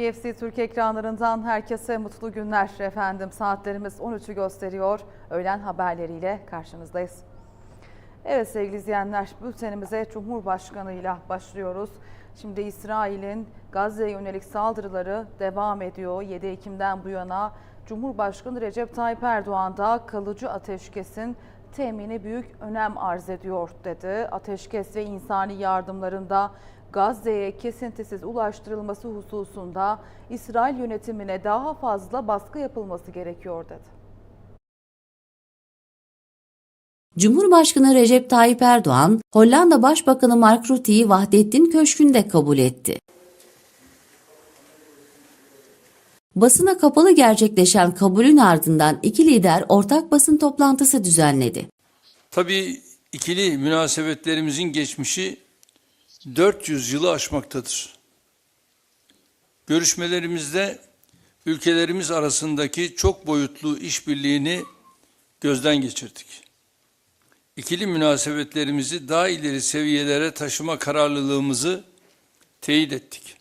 PFC Türk ekranlarından herkese mutlu günler efendim. Saatlerimiz 13'ü gösteriyor. Öğlen haberleriyle karşınızdayız. Evet sevgili izleyenler, bültenimize Cumhurbaşkanı ile başlıyoruz. Şimdi İsrail'in Gazze'ye yönelik saldırıları devam ediyor. 7 Ekim'den bu yana Cumhurbaşkanı Recep Tayyip Erdoğan da kalıcı ateşkesin temini büyük önem arz ediyor dedi. Ateşkes ve insani yardımlarında Gazze'ye kesintisiz ulaştırılması hususunda İsrail yönetimine daha fazla baskı yapılması gerekiyor dedi. Cumhurbaşkanı Recep Tayyip Erdoğan, Hollanda Başbakanı Mark Rutte'yi Vahdettin Köşkü'nde kabul etti. Basına kapalı gerçekleşen kabulün ardından iki lider ortak basın toplantısı düzenledi. Tabii ikili münasebetlerimizin geçmişi 400 yılı aşmaktadır. Görüşmelerimizde ülkelerimiz arasındaki çok boyutlu işbirliğini gözden geçirdik. İkili münasebetlerimizi daha ileri seviyelere taşıma kararlılığımızı teyit ettik.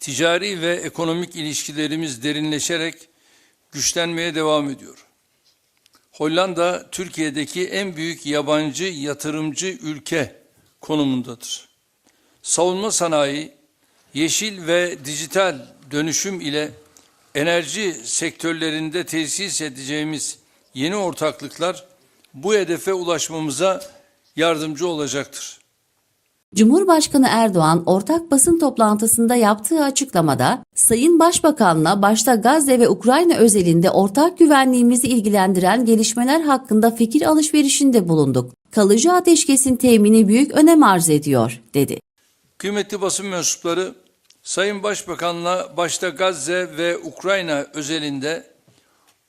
Ticari ve ekonomik ilişkilerimiz derinleşerek güçlenmeye devam ediyor. Hollanda Türkiye'deki en büyük yabancı yatırımcı ülke konumundadır. Savunma sanayi, yeşil ve dijital dönüşüm ile enerji sektörlerinde tesis edeceğimiz yeni ortaklıklar bu hedefe ulaşmamıza yardımcı olacaktır. Cumhurbaşkanı Erdoğan ortak basın toplantısında yaptığı açıklamada, Sayın Başbakan'la başta Gazze ve Ukrayna özelinde ortak güvenliğimizi ilgilendiren gelişmeler hakkında fikir alışverişinde bulunduk. Kalıcı ateşkesin temini büyük önem arz ediyor, dedi. Kıymetli basın mensupları, Sayın Başbakan'la başta Gazze ve Ukrayna özelinde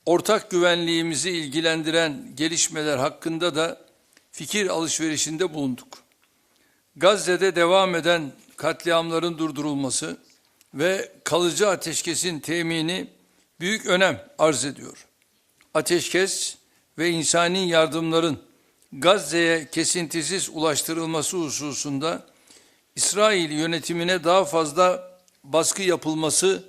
ortak güvenliğimizi ilgilendiren gelişmeler hakkında da fikir alışverişinde bulunduk. Gazze'de devam eden katliamların durdurulması ve kalıcı ateşkesin temini büyük önem arz ediyor. Ateşkes ve insani yardımların Gazze'ye kesintisiz ulaştırılması hususunda İsrail yönetimine daha fazla baskı yapılması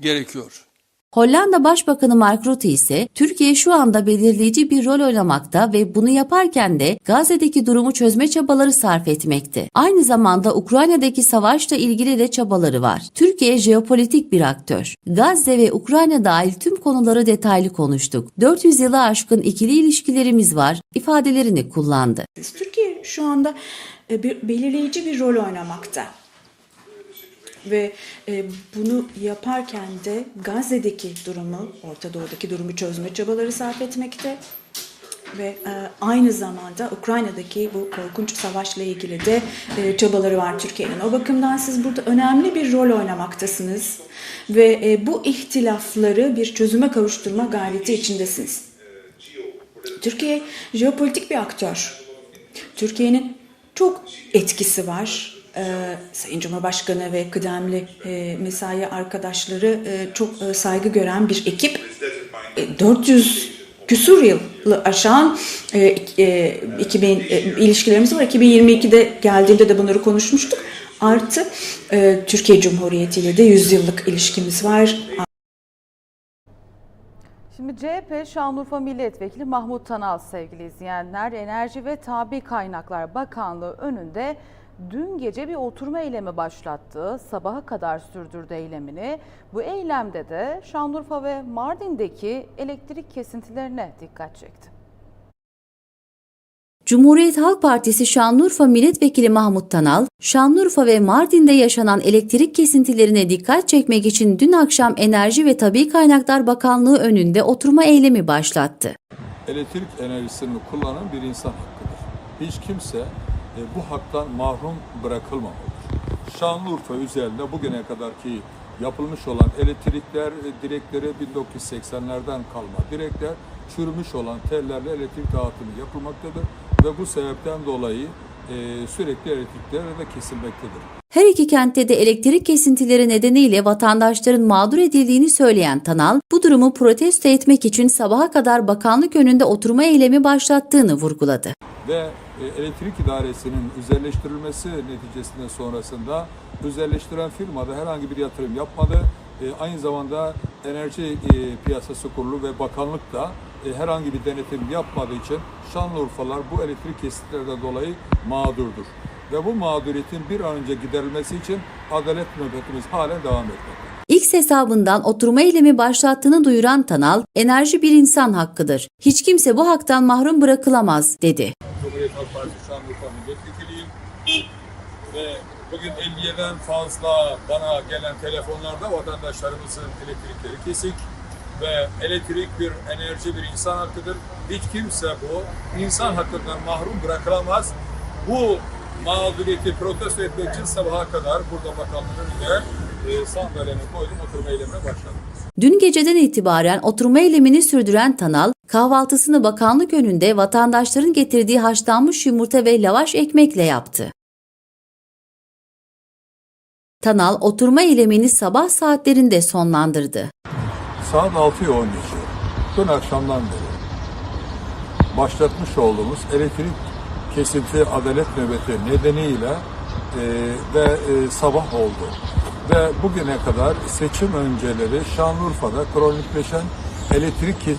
gerekiyor. Hollanda Başbakanı Mark Rutte ise Türkiye şu anda belirleyici bir rol oynamakta ve bunu yaparken de Gazze'deki durumu çözme çabaları sarf etmekte. Aynı zamanda Ukrayna'daki savaşla ilgili de çabaları var. Türkiye jeopolitik bir aktör. Gazze ve Ukrayna dahil tüm konuları detaylı konuştuk. 400 yılı aşkın ikili ilişkilerimiz var ifadelerini kullandı. Türkiye şu anda e, belirleyici bir rol oynamakta. Ve e, bunu yaparken de Gazze'deki durumu, Orta Doğu'daki durumu çözme çabaları sarf etmekte. Ve e, aynı zamanda Ukrayna'daki bu korkunç savaşla ilgili de e, çabaları var Türkiye'nin. O bakımdan siz burada önemli bir rol oynamaktasınız. Ve e, bu ihtilafları bir çözüme kavuşturma gayreti içindesiniz. Türkiye jeopolitik bir aktör. Türkiye'nin çok etkisi var. Ee, Sayın Cumhurbaşkanı ve kıdemli e, mesai arkadaşları e, çok e, saygı gören bir ekip. E, 400 küsur yılı aşan e, e, 2000 e, ilişkilerimiz var. 2022'de geldiğimde de bunları konuşmuştuk. Artı e, Türkiye Cumhuriyeti ile de 100 yıllık ilişkimiz var. Şimdi CHP Şanlıurfa Milletvekili Mahmut Tanal sevgili izleyenler Enerji ve Tabi Kaynaklar Bakanlığı önünde dün gece bir oturma eylemi başlattı. Sabaha kadar sürdürdü eylemini. Bu eylemde de Şanlıurfa ve Mardin'deki elektrik kesintilerine dikkat çekti. Cumhuriyet Halk Partisi Şanlıurfa Milletvekili Mahmut Tanal, Şanlıurfa ve Mardin'de yaşanan elektrik kesintilerine dikkat çekmek için dün akşam Enerji ve Tabi Kaynaklar Bakanlığı önünde oturma eylemi başlattı. elektrik enerjisini kullanan bir insan hakkıdır. Hiç kimse e, bu haktan mahrum bırakılmamalıdır. Şanlıurfa üzerinde bugüne kadarki yapılmış olan elektrikler e, direkleri 1980'lerden kalma direkler çürümüş olan tellerle elektrik dağıtımı yapılmaktadır ve bu sebepten dolayı e, sürekli elektrikler de kesilmektedir. Her iki kentte de elektrik kesintileri nedeniyle vatandaşların mağdur edildiğini söyleyen Tanal, bu durumu protesto etmek için sabaha kadar bakanlık önünde oturma eylemi başlattığını vurguladı. ve elektrik idaresinin özelleştirilmesi neticesinde sonrasında özelleştiren firmada herhangi bir yatırım yapmadı. E, aynı zamanda Enerji e, Piyasası Kurulu ve Bakanlık da e, herhangi bir denetim yapmadığı için Şanlıurfalar bu elektrik kesintilerden dolayı mağdurdur. Ve bu mağduriyetin bir an önce giderilmesi için adalet nöbetimiz halen devam etmektedir. X hesabından oturma eylemi başlattığını duyuran Tanal, enerji bir insan hakkıdır. Hiç kimse bu haktan mahrum bırakılamaz, dedi. Cumhuriyet Halk Partisi Şanlıurfa Milletvekiliyim. Ve bugün 50'den fazla bana gelen telefonlarda vatandaşlarımızın elektrikleri kesik ve elektrik bir enerji bir insan hakkıdır. Hiç kimse bu insan hakkından mahrum bırakılamaz. Bu mağduriyeti protesto etmek için sabaha kadar burada bakanlığın önünde e, sandalyemi koydum, oturma eylemine başladım. Dün geceden itibaren oturma eylemini sürdüren Tanal, kahvaltısını bakanlık önünde vatandaşların getirdiği haşlanmış yumurta ve lavaş ekmekle yaptı. Tanal oturma eylemini sabah saatlerinde sonlandırdı. Saat 6'yı 10 geçiyor. Dün akşamdan beri başlatmış olduğumuz elektrik kesinti adalet nöbeti nedeniyle e, ve e, sabah oldu. Ve bugüne kadar seçim önceleri Şanlıurfa'da kronikleşen elektrik e,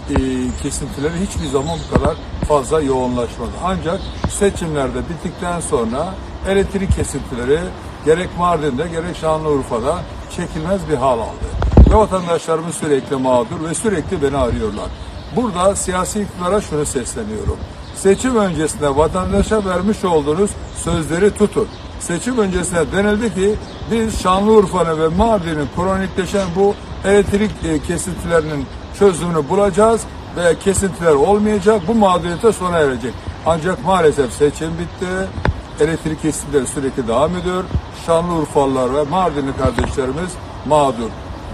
kesintileri hiçbir zaman bu kadar fazla yoğunlaşmadı. Ancak seçimlerde bittikten sonra elektrik kesintileri gerek Mardin'de gerek Şanlıurfa'da çekilmez bir hal aldı. Ve vatandaşlarımız sürekli mağdur ve sürekli beni arıyorlar. Burada siyasi iktidara şunu sesleniyorum. Seçim öncesinde vatandaşa vermiş olduğunuz sözleri tutun. Seçim öncesinde denildi ki biz Şanlıurfa'nın ve Mardin'in kronikleşen bu elektrik e, kesintilerinin çözümünü bulacağız ve kesintiler olmayacak. Bu mağduriyete sona erecek. Ancak maalesef seçim bitti. Elektrik kesintileri sürekli devam ediyor. Şanlıurfalılar ve Mardinli kardeşlerimiz mağdur.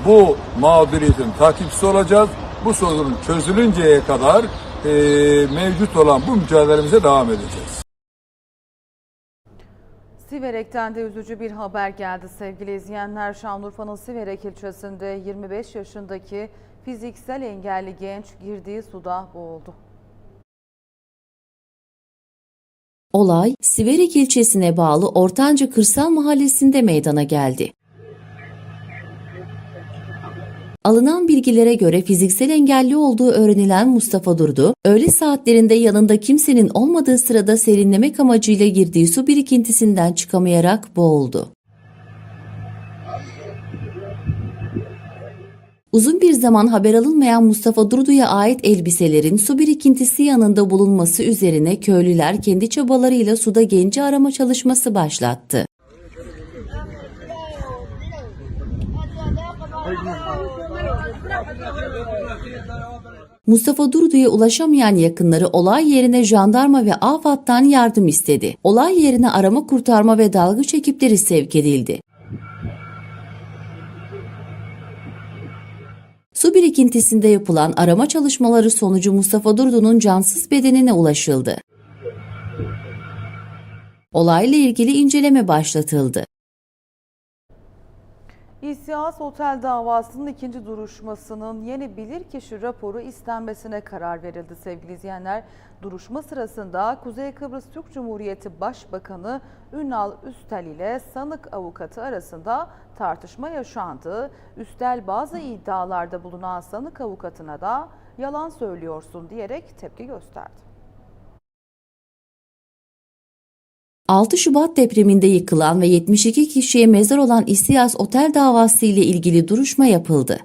Bu mağduriyetin takipçisi olacağız. Bu sorunun çözülünceye kadar e, mevcut olan bu mücadelemize devam edeceğiz. Siverek'ten de üzücü bir haber geldi sevgili izleyenler. Şanlıurfa'nın Siverek ilçesinde 25 yaşındaki fiziksel engelli genç girdiği suda boğuldu. Olay Siverek ilçesine bağlı Ortancı Kırsal Mahallesi'nde meydana geldi. Alınan bilgilere göre fiziksel engelli olduğu öğrenilen Mustafa Durdu, öğle saatlerinde yanında kimsenin olmadığı sırada serinlemek amacıyla girdiği su birikintisinden çıkamayarak boğuldu. Uzun bir zaman haber alınmayan Mustafa Durdu'ya ait elbiselerin su birikintisi yanında bulunması üzerine köylüler kendi çabalarıyla suda genci arama çalışması başlattı. Mustafa Durdu'ya ulaşamayan yakınları olay yerine jandarma ve AFAD'dan yardım istedi. Olay yerine arama kurtarma ve dalgıç ekipleri sevk edildi. Su birikintisinde yapılan arama çalışmaları sonucu Mustafa Durdu'nun cansız bedenine ulaşıldı. Olayla ilgili inceleme başlatıldı. İSİAS Otel davasının ikinci duruşmasının yeni bilirkişi raporu istenmesine karar verildi sevgili izleyenler. Duruşma sırasında Kuzey Kıbrıs Türk Cumhuriyeti Başbakanı Ünal Üstel ile sanık avukatı arasında tartışma yaşandı. Üstel bazı iddialarda bulunan sanık avukatına da yalan söylüyorsun diyerek tepki gösterdi. 6 Şubat depreminde yıkılan ve 72 kişiye mezar olan İSİAS Otel davası ile ilgili duruşma yapıldı.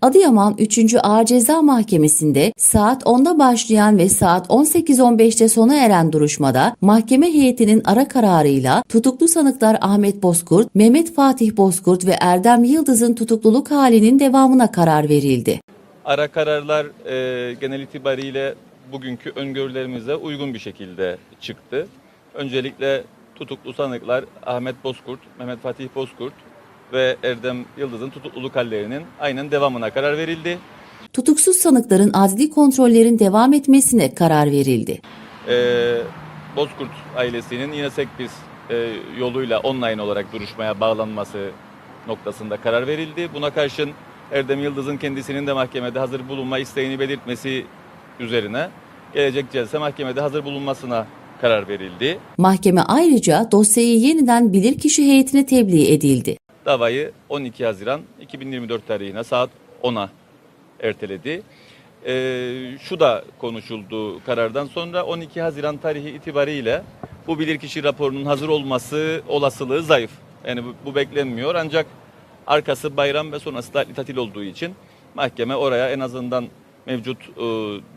Adıyaman 3. Ağır Ceza Mahkemesi'nde saat 10'da başlayan ve saat 18.15'te sona eren duruşmada mahkeme heyetinin ara kararıyla tutuklu sanıklar Ahmet Bozkurt, Mehmet Fatih Bozkurt ve Erdem Yıldız'ın tutukluluk halinin devamına karar verildi. Ara kararlar e, genel itibariyle bugünkü öngörülerimize uygun bir şekilde çıktı. Öncelikle tutuklu sanıklar Ahmet Bozkurt, Mehmet Fatih Bozkurt ve Erdem Yıldız'ın tutukluluk hallerinin aynen devamına karar verildi. Tutuksuz sanıkların adli kontrollerin devam etmesine karar verildi. E, Bozkurt ailesinin yine Sekbiz e, yoluyla online olarak duruşmaya bağlanması noktasında karar verildi. Buna karşın Erdem Yıldız'ın kendisinin de mahkemede hazır bulunma isteğini belirtmesi üzerine gelecek celse mahkemede hazır bulunmasına karar verildi. Mahkeme ayrıca dosyayı yeniden bilirkişi heyetine tebliğ edildi. Davayı 12 Haziran 2024 tarihine saat 10'a erteledi. Ee, şu da konuşuldu karardan sonra 12 Haziran tarihi itibariyle bu bilirkişi raporunun hazır olması olasılığı zayıf. Yani bu, bu beklenmiyor ancak arkası bayram ve sonrası da tatil olduğu için mahkeme oraya en azından mevcut e,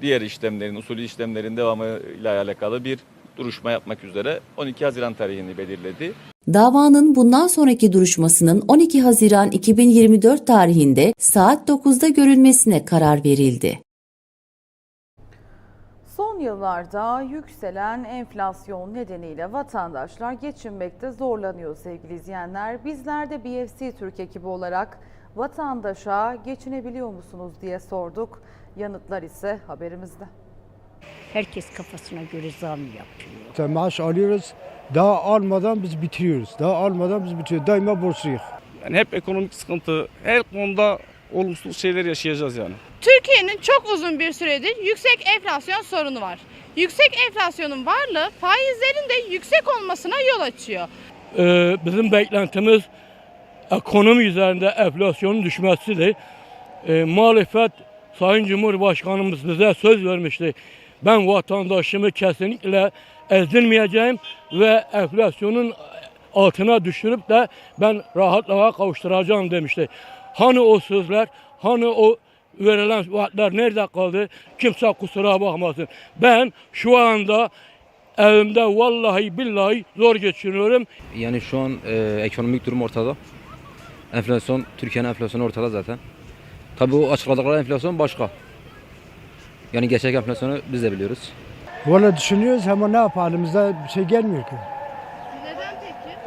diğer işlemlerin, usulü işlemlerin devamı ile alakalı bir duruşma yapmak üzere 12 Haziran tarihini belirledi. Davanın bundan sonraki duruşmasının 12 Haziran 2024 tarihinde saat 9'da görülmesine karar verildi. Son yıllarda yükselen enflasyon nedeniyle vatandaşlar geçinmekte zorlanıyor sevgili izleyenler. Bizler de BFC Türk ekibi olarak vatandaşa geçinebiliyor musunuz diye sorduk. Yanıtlar ise haberimizde. Herkes kafasına göre zam yapıyor. İşte maaş alıyoruz. Daha almadan biz bitiriyoruz. Daha almadan biz bitiriyoruz. Daima borçluyuz. Yani hep ekonomik sıkıntı, her konuda olumsuz şeyler yaşayacağız yani. Türkiye'nin çok uzun bir süredir yüksek enflasyon sorunu var. Yüksek enflasyonun varlığı faizlerin de yüksek olmasına yol açıyor. Ee, bizim beklentimiz ekonomi üzerinde enflasyonun düşmesidir. Ee, muhalefet Sayın Cumhurbaşkanımız bize söz vermişti. Ben vatandaşımı kesinlikle ezdirmeyeceğim ve enflasyonun altına düşürüp de ben rahatlığa kavuşturacağım demişti. Hani o sözler, hani o verilen vaatler nerede kaldı? Kimse kusura bakmasın. Ben şu anda evimde vallahi billahi zor geçiniyorum. Yani şu an e, ekonomik durum ortada. Enflasyon, Türkiye'nin enflasyonu ortada zaten. Tabii o açıkladıkları enflasyon başka. Yani gerçek enflasyonu biz de biliyoruz. Valla düşünüyoruz ama ne yapalım elimizde bir şey gelmiyor ki. Neden peki?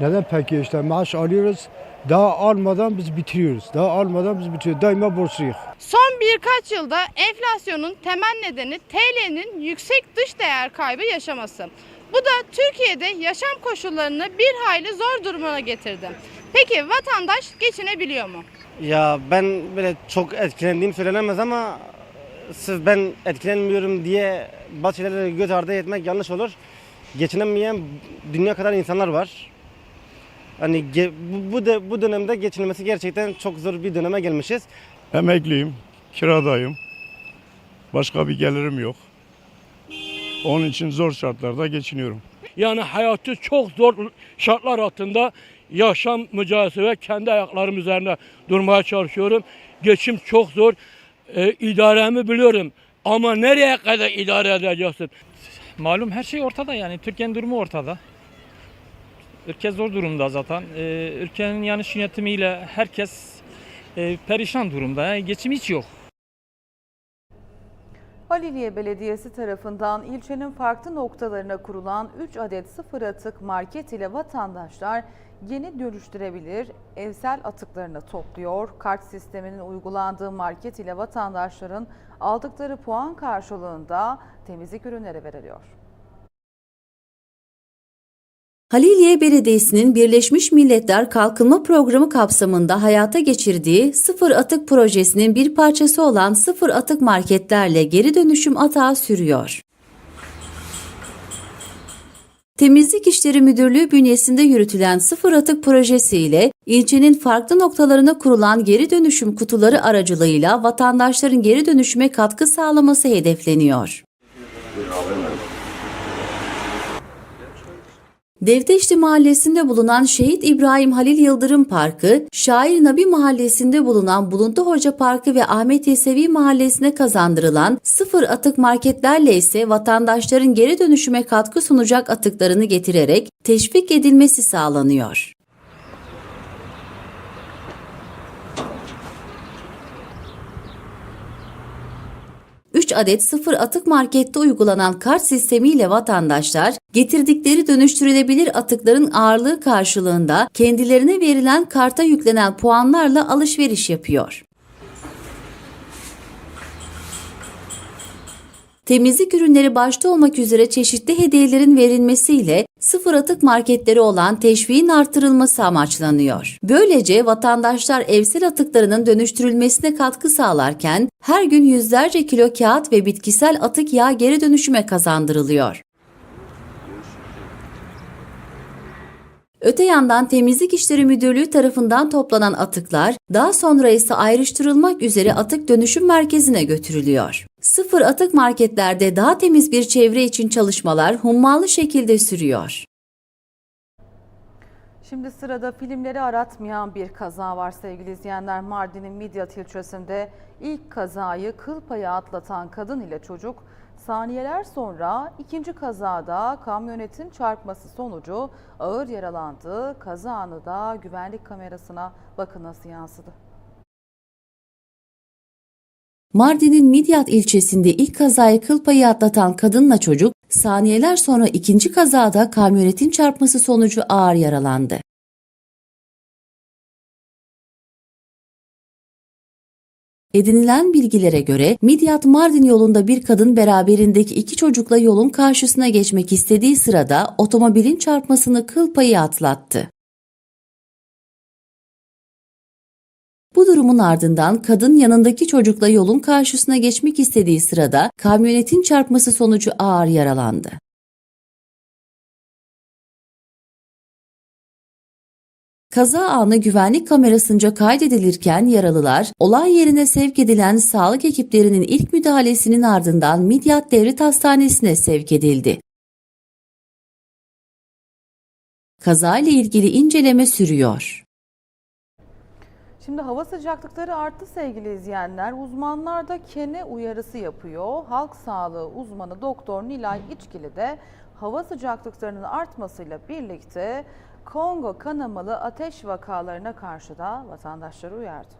Neden peki işte maaş alıyoruz. Daha almadan biz bitiriyoruz. Daha almadan biz bitiriyoruz. Daima borçluyuz. Son birkaç yılda enflasyonun temel nedeni TL'nin yüksek dış değer kaybı yaşaması. Bu da Türkiye'de yaşam koşullarını bir hayli zor durumuna getirdi. Peki vatandaş geçinebiliyor mu? Ya ben böyle çok etkilendiğim söylenemez ama sırf ben etkilenmiyorum diye bazı şeyleri göz ardı etmek yanlış olur. Geçinemeyen dünya kadar insanlar var. Hani ge- bu, bu, de, bu dönemde geçinmesi gerçekten çok zor bir döneme gelmişiz. Emekliyim, kiradayım. Başka bir gelirim yok. Onun için zor şartlarda geçiniyorum. Yani hayatı çok zor şartlar altında yaşam mücadelesi ve kendi ayaklarım üzerinde durmaya çalışıyorum. Geçim çok zor. Ee, idaremi biliyorum. Ama nereye kadar idare edeceksin? Malum her şey ortada yani. Türkiye'nin durumu ortada. Ülke zor durumda zaten. Ee, ülkenin yanlış yönetimiyle herkes e, perişan durumda. Yani geçim hiç yok. Haliliye Belediyesi tarafından ilçenin farklı noktalarına kurulan 3 adet sıfır atık market ile vatandaşlar yeni dönüştürebilir evsel atıklarını topluyor. Kart sisteminin uygulandığı market ile vatandaşların aldıkları puan karşılığında temizlik ürünleri veriliyor. Haliliye Belediyesi'nin Birleşmiş Milletler Kalkınma Programı kapsamında hayata geçirdiği Sıfır Atık Projesi'nin bir parçası olan sıfır atık marketlerle geri dönüşüm atağı sürüyor. Temizlik İşleri Müdürlüğü bünyesinde yürütülen Sıfır Atık Projesi ile ilçenin farklı noktalarına kurulan geri dönüşüm kutuları aracılığıyla vatandaşların geri dönüşüme katkı sağlaması hedefleniyor. Devdeşli Mahallesi'nde bulunan Şehit İbrahim Halil Yıldırım Parkı, Şair Nabi Mahallesi'nde bulunan Buluntu Hoca Parkı ve Ahmet Yesevi Mahallesi'ne kazandırılan sıfır atık marketlerle ise vatandaşların geri dönüşüme katkı sunacak atıklarını getirerek teşvik edilmesi sağlanıyor. 3 adet sıfır atık markette uygulanan kart sistemiyle vatandaşlar getirdikleri dönüştürülebilir atıkların ağırlığı karşılığında kendilerine verilen karta yüklenen puanlarla alışveriş yapıyor. Temizlik ürünleri başta olmak üzere çeşitli hediyelerin verilmesiyle sıfır atık marketleri olan teşviğin artırılması amaçlanıyor. Böylece vatandaşlar evsel atıklarının dönüştürülmesine katkı sağlarken her gün yüzlerce kilo kağıt ve bitkisel atık yağ geri dönüşüme kazandırılıyor. Öte yandan Temizlik İşleri Müdürlüğü tarafından toplanan atıklar daha sonra ise ayrıştırılmak üzere atık dönüşüm merkezine götürülüyor. Sıfır atık marketlerde daha temiz bir çevre için çalışmalar hummalı şekilde sürüyor. Şimdi sırada filmleri aratmayan bir kaza var sevgili izleyenler. Mardin'in Midyat ilçesinde ilk kazayı kıl payı atlatan kadın ile çocuk saniyeler sonra ikinci kazada kamyonetin çarpması sonucu ağır yaralandı. Kaza anı da güvenlik kamerasına bakın nasıl yansıdı. Mardin'in Midyat ilçesinde ilk kazayı kıl payı atlatan kadınla çocuk saniyeler sonra ikinci kazada kamyonetin çarpması sonucu ağır yaralandı. Edinilen bilgilere göre Midyat Mardin yolunda bir kadın beraberindeki iki çocukla yolun karşısına geçmek istediği sırada otomobilin çarpmasını kıl payı atlattı. Bu durumun ardından kadın yanındaki çocukla yolun karşısına geçmek istediği sırada kamyonetin çarpması sonucu ağır yaralandı. Kaza anı güvenlik kamerasınca kaydedilirken yaralılar olay yerine sevk edilen sağlık ekiplerinin ilk müdahalesinin ardından Midyat Devlet Hastanesi'ne sevk edildi. Kaza ile ilgili inceleme sürüyor. Şimdi hava sıcaklıkları arttı sevgili izleyenler. Uzmanlar da kene uyarısı yapıyor. Halk sağlığı uzmanı Doktor Nilay İçkili de hava sıcaklıklarının artmasıyla birlikte Kongo kanamalı ateş vakalarına karşı da vatandaşları uyardı.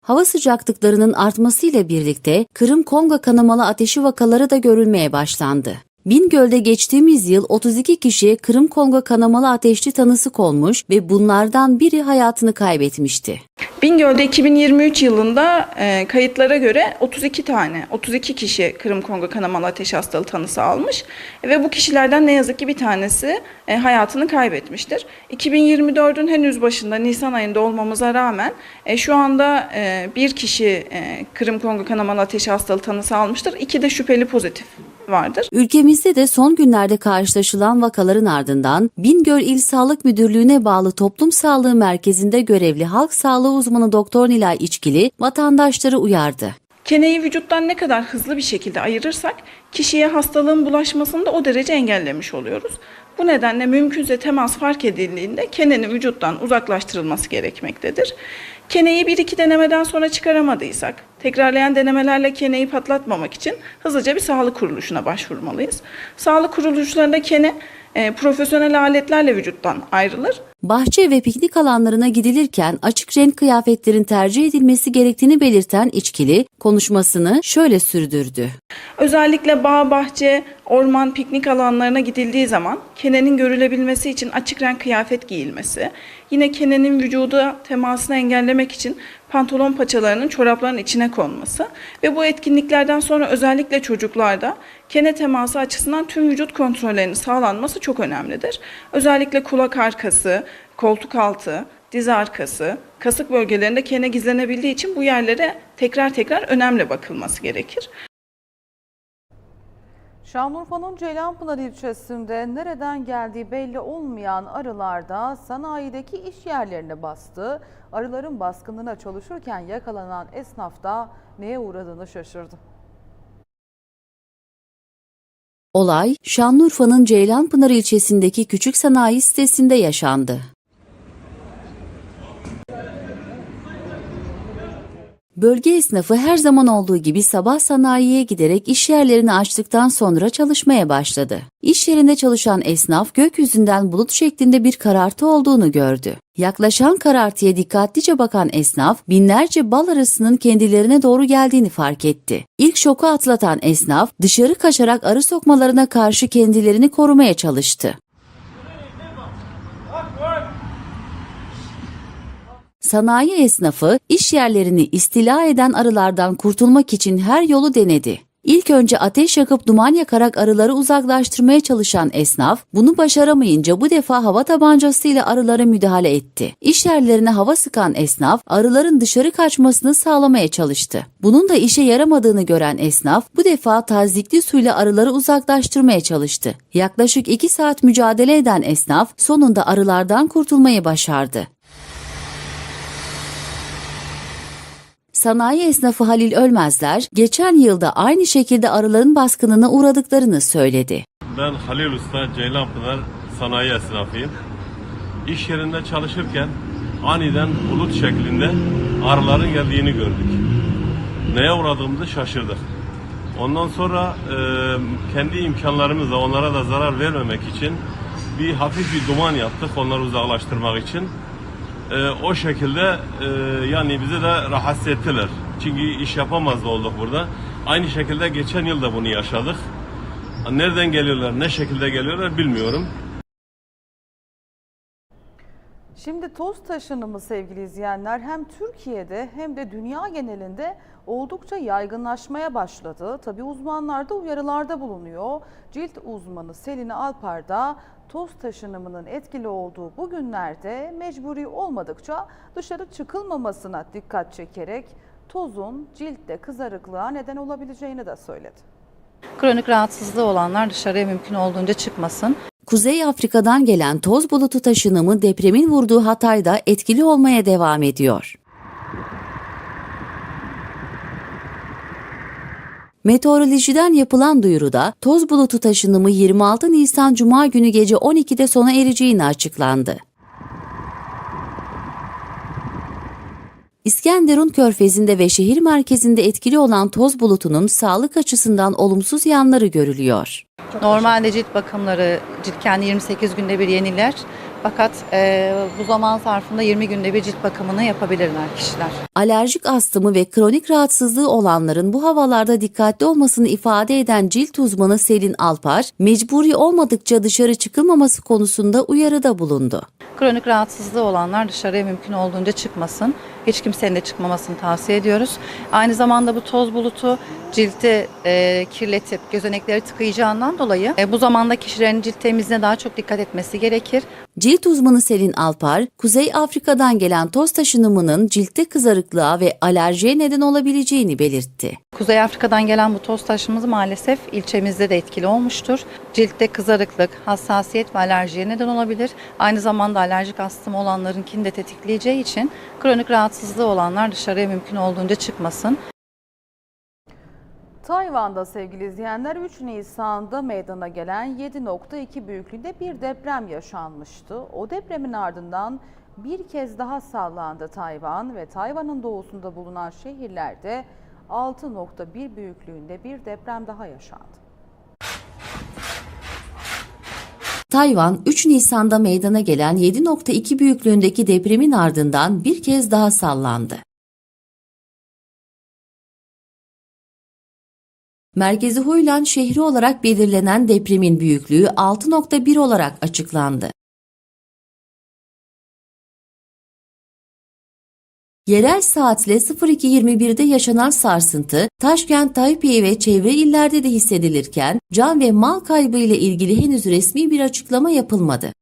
Hava sıcaklıklarının artmasıyla birlikte Kırım-Kongo kanamalı ateşi vakaları da görülmeye başlandı. Bingöl'de geçtiğimiz yıl 32 kişiye Kırım-Kongo kanamalı ateşli tanısı konmuş ve bunlardan biri hayatını kaybetmişti. Bingöl'de 2023 yılında e, kayıtlara göre 32 tane, 32 kişi Kırım Kongo kanamalı ateş hastalığı tanısı almış ve bu kişilerden ne yazık ki bir tanesi e, hayatını kaybetmiştir. 2024'ün henüz başında Nisan ayında olmamıza rağmen e, şu anda e, bir kişi e, Kırım Kongo kanamalı ateş hastalığı tanısı almıştır. İki de şüpheli pozitif vardır. Ülkemizde de son günlerde karşılaşılan vakaların ardından Bingöl İl Sağlık Müdürlüğü'ne bağlı Toplum Sağlığı Merkezi'nde görevli halk sağlığı uzmanı Doktor Nilay İçkili vatandaşları uyardı. Keneyi vücuttan ne kadar hızlı bir şekilde ayırırsak kişiye hastalığın bulaşmasını da o derece engellemiş oluyoruz. Bu nedenle mümkünse temas fark edildiğinde kenenin vücuttan uzaklaştırılması gerekmektedir. Keneyi bir iki denemeden sonra çıkaramadıysak, tekrarlayan denemelerle keneyi patlatmamak için hızlıca bir sağlık kuruluşuna başvurmalıyız. Sağlık kuruluşlarında kene e, profesyonel aletlerle vücuttan ayrılır. Bahçe ve piknik alanlarına gidilirken açık renk kıyafetlerin tercih edilmesi gerektiğini belirten İçkili konuşmasını şöyle sürdürdü. Özellikle bağ, bahçe, orman, piknik alanlarına gidildiği zaman kenenin görülebilmesi için açık renk kıyafet giyilmesi, yine kenenin vücuda temasını engellemek için pantolon paçalarının çorapların içine konması ve bu etkinliklerden sonra özellikle çocuklarda kene teması açısından tüm vücut kontrollerinin sağlanması çok önemlidir. Özellikle kulak arkası, koltuk altı, diz arkası, kasık bölgelerinde kene gizlenebildiği için bu yerlere tekrar tekrar önemli bakılması gerekir. Şanlıurfa'nın Ceylanpınar ilçesinde nereden geldiği belli olmayan arılarda sanayideki iş yerlerine bastı. Arıların baskınına çalışırken yakalanan esnaf da neye uğradığını şaşırdı. Olay Şanlıurfa'nın Ceylanpınar ilçesindeki küçük sanayi sitesinde yaşandı. Bölge esnafı her zaman olduğu gibi sabah sanayiye giderek iş yerlerini açtıktan sonra çalışmaya başladı. İş yerinde çalışan esnaf gökyüzünden bulut şeklinde bir karartı olduğunu gördü. Yaklaşan karartıya dikkatlice bakan esnaf binlerce bal arısının kendilerine doğru geldiğini fark etti. İlk şoku atlatan esnaf dışarı kaçarak arı sokmalarına karşı kendilerini korumaya çalıştı. Sanayi esnafı iş yerlerini istila eden arılardan kurtulmak için her yolu denedi. İlk önce ateş yakıp duman yakarak arıları uzaklaştırmaya çalışan esnaf, bunu başaramayınca bu defa hava tabancasıyla arılara müdahale etti. İş yerlerine hava sıkan esnaf, arıların dışarı kaçmasını sağlamaya çalıştı. Bunun da işe yaramadığını gören esnaf, bu defa tazikli suyla arıları uzaklaştırmaya çalıştı. Yaklaşık 2 saat mücadele eden esnaf, sonunda arılardan kurtulmayı başardı. Sanayi esnafı Halil Ölmezler, geçen yılda aynı şekilde arıların baskınına uğradıklarını söyledi. Ben Halil Usta Ceylanpınar sanayi esnafıyım. İş yerinde çalışırken aniden bulut şeklinde arıların geldiğini gördük. Neye uğradığımızı şaşırdık. Ondan sonra e, kendi imkanlarımızla onlara da zarar vermemek için bir hafif bir duman yaptık onları uzaklaştırmak için. E, o şekilde e, yani bizi de rahatsız ettiler. Çünkü iş yapamaz olduk burada. Aynı şekilde geçen yıl da bunu yaşadık. Nereden geliyorlar, ne şekilde geliyorlar bilmiyorum. Şimdi toz taşınımı sevgili izleyenler hem Türkiye'de hem de dünya genelinde oldukça yaygınlaşmaya başladı. Tabi uzmanlar da uyarılarda bulunuyor. Cilt uzmanı Selin Alpar da toz taşınımının etkili olduğu bu günlerde mecburi olmadıkça dışarı çıkılmamasına dikkat çekerek tozun ciltte kızarıklığa neden olabileceğini de söyledi. Kronik rahatsızlığı olanlar dışarıya mümkün olduğunca çıkmasın. Kuzey Afrika'dan gelen toz bulutu taşınımı depremin vurduğu Hatay'da etkili olmaya devam ediyor. Meteorolojiden yapılan duyuruda toz bulutu taşınımı 26 Nisan Cuma günü gece 12'de sona ereceğini açıklandı. İskenderun körfezinde ve şehir merkezinde etkili olan toz bulutunun sağlık açısından olumsuz yanları görülüyor. Normalde cilt bakımları cilt kendi 28 günde bir yeniler. Fakat e, bu zaman zarfında 20 günde bir cilt bakımını yapabilirler kişiler. Alerjik astımı ve kronik rahatsızlığı olanların bu havalarda dikkatli olmasını ifade eden cilt uzmanı Selin Alpar, mecburi olmadıkça dışarı çıkılmaması konusunda uyarıda bulundu. Kronik rahatsızlığı olanlar dışarıya mümkün olduğunca çıkmasın. Hiç kimsenin de çıkmamasını tavsiye ediyoruz. Aynı zamanda bu toz bulutu cilti e, kirletip gözenekleri tıkayacağından dolayı e, bu zamanda kişilerin cilt temizliğine daha çok dikkat etmesi gerekir. Cilt uzmanı Selin Alpar, Kuzey Afrika'dan gelen toz taşınımının ciltte kızarıklığa ve alerjiye neden olabileceğini belirtti. Kuzey Afrika'dan gelen bu toz taşımız maalesef ilçemizde de etkili olmuştur. Ciltte kızarıklık, hassasiyet ve alerjiye neden olabilir. Aynı zamanda alerjik astım olanlarınkini de tetikleyeceği için kronik rahatsızlığı olanlar dışarıya mümkün olduğunca çıkmasın. Tayvan'da sevgili izleyenler 3 Nisan'da meydana gelen 7.2 büyüklüğünde bir deprem yaşanmıştı. O depremin ardından bir kez daha sallandı Tayvan ve Tayvan'ın doğusunda bulunan şehirlerde 6.1 büyüklüğünde bir deprem daha yaşandı. Tayvan 3 Nisan'da meydana gelen 7.2 büyüklüğündeki depremin ardından bir kez daha sallandı. Merkezi Huylan şehri olarak belirlenen depremin büyüklüğü 6.1 olarak açıklandı. Yerel saatle 02.21'de yaşanan sarsıntı Taşkent, Taipei ve çevre illerde de hissedilirken can ve mal kaybı ile ilgili henüz resmi bir açıklama yapılmadı.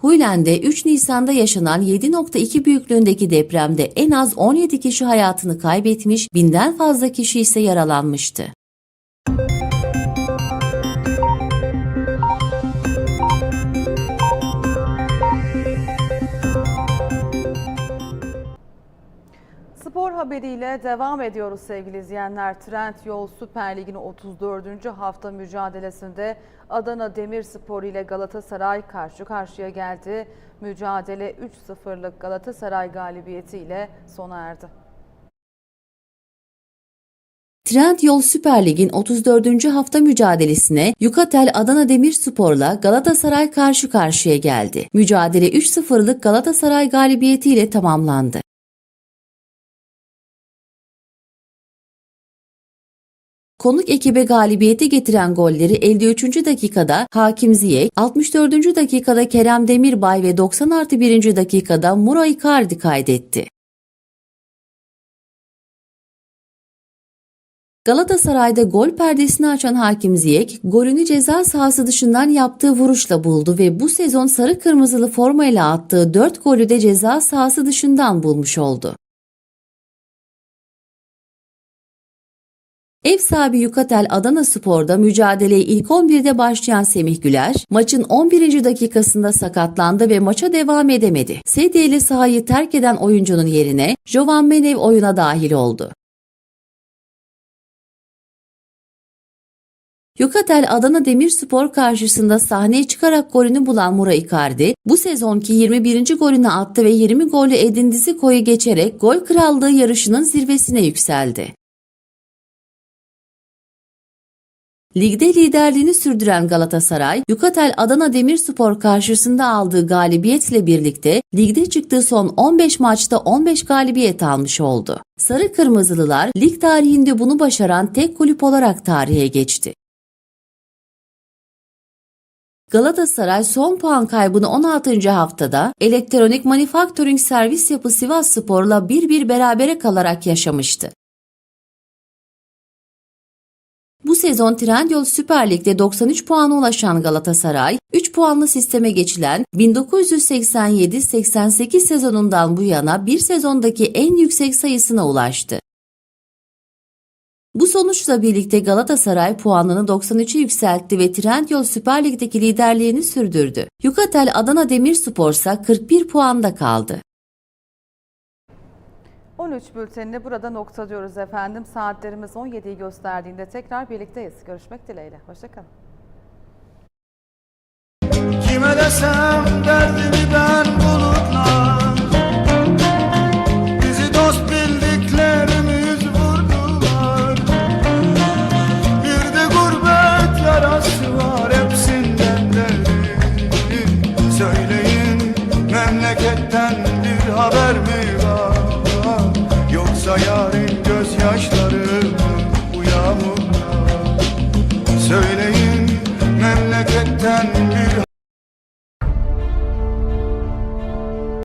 Huylen'de 3 Nisan'da yaşanan 7.2 büyüklüğündeki depremde en az 17 kişi hayatını kaybetmiş, binden fazla kişi ise yaralanmıştı. Spor haberiyle devam ediyoruz sevgili izleyenler. Trend Yol Süper Ligi'nin 34. hafta mücadelesinde Adana Demirspor ile Galatasaray karşı karşıya geldi. Mücadele 3-0'lık Galatasaray galibiyetiyle sona erdi. Trendyol Süper Lig'in 34. hafta mücadelesine Yukatel Adana Demirspor'la Galatasaray karşı karşıya geldi. Mücadele 3-0'lık Galatasaray galibiyetiyle tamamlandı. Konuk ekibe galibiyeti getiren golleri 53. dakikada Hakim Ziyech, 64. dakikada Kerem Demirbay ve 90 artı 1. dakikada Mura Icardi kaydetti. Galatasaray'da gol perdesini açan Hakim Ziyech, golünü ceza sahası dışından yaptığı vuruşla buldu ve bu sezon sarı kırmızılı formayla attığı 4 golü de ceza sahası dışından bulmuş oldu. Ev sahibi Yukatel Adana Spor'da mücadeleye ilk 11'de başlayan Semih Güler, maçın 11. dakikasında sakatlandı ve maça devam edemedi. Sedye ile sahayı terk eden oyuncunun yerine Jovan Menev oyuna dahil oldu. Yukatel Adana Demirspor karşısında sahneye çıkarak golünü bulan Mura Icardi, bu sezonki 21. golünü attı ve 20 gollü Edin Dziko'yu geçerek gol krallığı yarışının zirvesine yükseldi. Ligde liderliğini sürdüren Galatasaray, Yukatel Adana Demirspor karşısında aldığı galibiyetle birlikte ligde çıktığı son 15 maçta 15 galibiyet almış oldu. Sarı Kırmızılılar lig tarihinde bunu başaran tek kulüp olarak tarihe geçti. Galatasaray son puan kaybını 16. haftada Elektronik Manufacturing Servis Yapı Sivas Spor'la 1-1 berabere kalarak yaşamıştı. Bu sezon Trendyol Süper Lig'de 93 puana ulaşan Galatasaray, 3 puanlı sisteme geçilen 1987-88 sezonundan bu yana bir sezondaki en yüksek sayısına ulaştı. Bu sonuçla birlikte Galatasaray puanını 93'e yükseltti ve Trendyol Süper Lig'deki liderliğini sürdürdü. Yukatel Adana Demirspor ise 41 puanda kaldı. 13 bültenini burada noktalıyoruz efendim. Saatlerimiz 17'yi gösterdiğinde tekrar birlikteyiz. Görüşmek dileğiyle. Hoşçakalın. Kime desem derdimi ben bulutlar